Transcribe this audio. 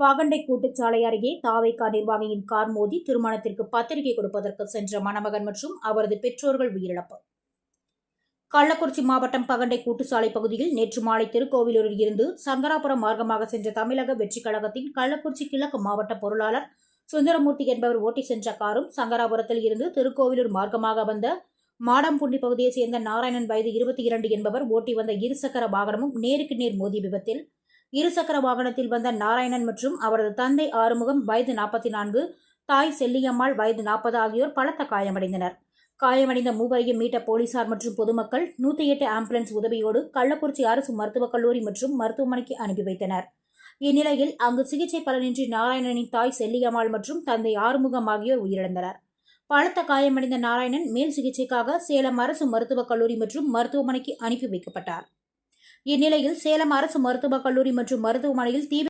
பாகண்டை கூட்டுச்சாலை அருகே தாவைக்கா நிர்வாகியின் கார் மோதி திருமணத்திற்கு பத்திரிகை கொடுப்பதற்கு சென்ற மணமகன் மற்றும் அவரது பெற்றோர்கள் உயிரிழப்பு. கள்ளக்குறிச்சி மாவட்டம் பகண்டை கூட்டுச்சாலை பகுதியில் நேற்று மாலை திருக்கோவிலூரில் இருந்து சங்கராபுரம் மார்க்கமாக சென்ற தமிழக வெற்றிக் கழகத்தின் கள்ளக்குறிச்சி கிழக்கு மாவட்ட பொருளாளர் சுந்தரமூர்த்தி என்பவர் ஓட்டி சென்ற காரும் சங்கராபுரத்தில் இருந்து திருக்கோவிலூர் மார்க்கமாக வந்த மாடம்புண்டி பகுதியைச் சேர்ந்த நாராயணன் வயது இருபத்தி இரண்டு என்பவர் ஓட்டி வந்த இருசக்கர வாகனமும் நேருக்கு நேர் மோதிய விபத்தில் இருசக்கர வாகனத்தில் வந்த நாராயணன் மற்றும் அவரது தந்தை ஆறுமுகம் வயது நாற்பத்தி நான்கு தாய் செல்லியம்மாள் வயது நாற்பது ஆகியோர் பலத்த காயமடைந்தனர். காயமடைந்த மூவரையும் மீட்ட போலீசார் மற்றும் பொதுமக்கள் நூற்றி எட்டு ஆம்புலன்ஸ் உதவியோடு கள்ளக்குறிச்சி அரசு மருத்துவக் கல்லூரி மற்றும் மருத்துவமனைக்கு அனுப்பி வைத்தனர். இந்நிலையில் அங்கு சிகிச்சை பலனின்றி நாராயணனின் தாய் செல்லியம்மாள் மற்றும் தந்தை ஆறுமுகம் ஆகியோர் உயிரிழந்தனர். பலத்த காயமடைந்த நாராயணன் மேல் சிகிச்சைக்காக சேலம் அரசு மருத்துவக் கல்லூரி மற்றும் மருத்துவமனைக்கு அனுப்பி வைக்கப்பட்டார். இந்நிலையில் சேலம் அரசு மருத்துவக் கல்லூரி மற்றும் மருத்துவமனையில் தீவிர